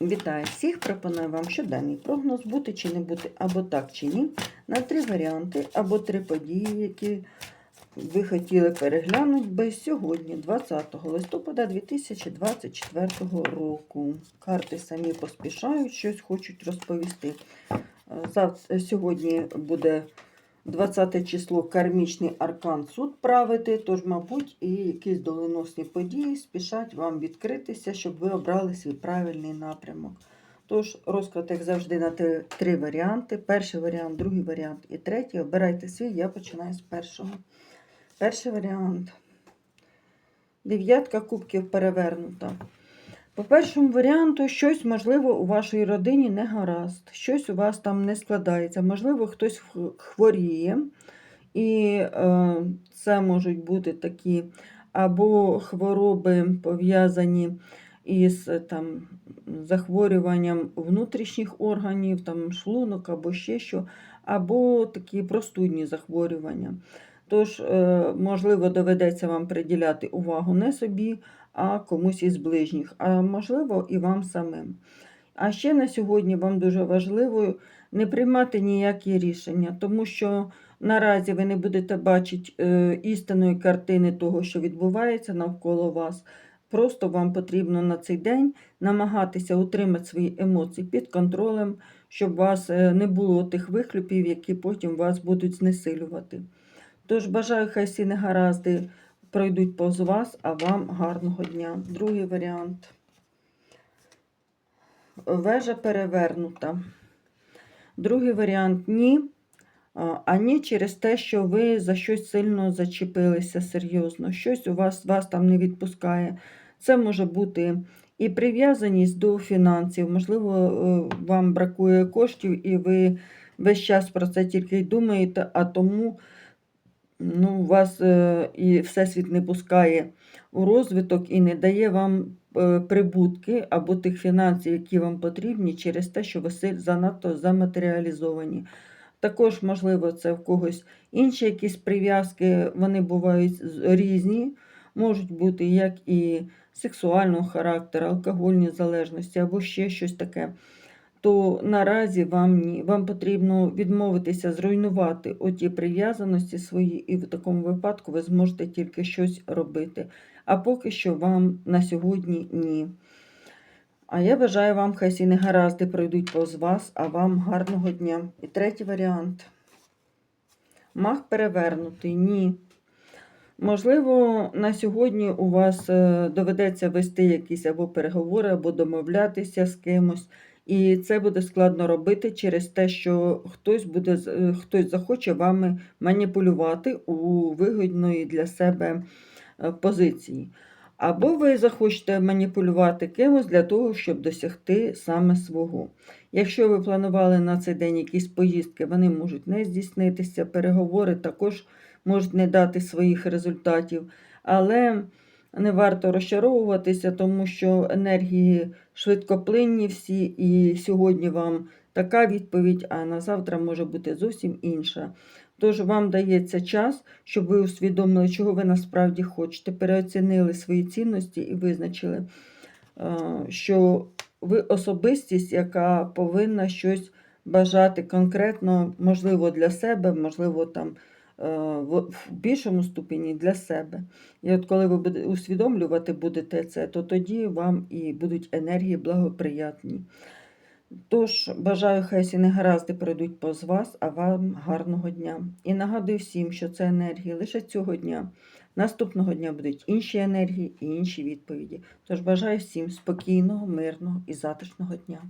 Вітаю всіх! Пропоную вам щоденний прогноз бути чи не бути, або так чи ні, на три варіанти, або три події, які ви хотіли переглянути би сьогодні, 20 листопада 2024 року. Карти самі поспішають, щось хочуть розповісти. Е, Завтра, сьогодні буде 20 число кармічний аркан суд правити, тож, мабуть, і якісь доленосні події спішать вам відкритися, щоб ви обрали свій правильний напрямок. Тож, розклад, як завжди, на три, три варіанти. Перший варіант, другий варіант і третій. Обирайте свій, я починаю з першого. Перший варіант. Дев'ятка кубків перевернута. По першому варіанту, щось, можливо, у вашій родині не гаразд, щось у вас там не складається. Можливо, хтось хворіє, і е, це можуть бути такі або хвороби пов'язані із е, там, захворюванням внутрішніх органів, там, шлунок або ще що, або такі простудні захворювання. Тож, е, можливо, доведеться вам приділяти увагу не собі, а комусь із ближніх, а можливо, і вам самим. А ще на сьогодні вам дуже важливо не приймати ніякі рішення, тому що наразі ви не будете бачити е, істинної картини того, що відбувається навколо вас. Просто вам потрібно на цей день намагатися утримати свої емоції під контролем, щоб у вас е, не було тих вихлюпів, які потім вас будуть знесилювати. Тож бажаю, хай всі негаразди пройдуть повз вас, а вам гарного дня. Другий варіант. Вежа перевернута. Другий варіант ні. А ні через те, що ви за щось сильно зачепилися серйозно, щось у вас, вас там не відпускає. Це може бути і прив'язаність до фінансів. Можливо, е, вам бракує коштів, і ви весь час про це тільки й думаєте, а тому ну, вас е, і Всесвіт не пускає у розвиток і не дає вам е, прибутки або тих фінансів, які вам потрібні, через те, що ви занадто заматеріалізовані. Також, можливо, це в когось інші якісь прив'язки, вони бувають різні, можуть бути як і сексуального характеру, алкогольні залежності або ще щось таке. То наразі вам ні. Вам потрібно відмовитися, зруйнувати оті прив'язаності свої, і в такому випадку ви зможете тільки щось робити. А поки що вам на сьогодні ні. А я бажаю вам, хай всі негаразди пройдуть повз вас, а вам гарного дня. І третій варіант. Мах перевернутий, ні. Можливо, на сьогодні у вас е, доведеться вести якісь або переговори, або домовлятися з кимось. І це буде складно робити через те, що хтось буде е, хтось захоче вами маніпулювати у вигідної для себе е, позиції. Або ви захочете маніпулювати кимось для того, щоб досягти саме свого. Якщо ви планували на цей день якісь поїздки, вони можуть не здійснитися, переговори також можуть не дати своїх результатів. Але не варто розчаровуватися, тому що енергії швидкоплинні всі, і сьогодні вам така відповідь, а на завтра може бути зовсім інша. Тож вам дається час, щоб ви усвідомили, чого ви насправді хочете, переоцінили свої цінності і визначили, е, що ви особистість, яка повинна щось бажати конкретно, можливо, для себе, можливо, там в в більшому ступені для себе. І от коли ви усвідомлювати будете це, то тоді вам і будуть енергії благоприятні. Тож, бажаю, хай всі негаразди пройдуть повз вас, а вам гарного дня. І нагадую всім, що це енергії лише цього дня. Наступного дня будуть інші енергії і інші відповіді. Тож бажаю всім спокійного, мирного і затишного дня.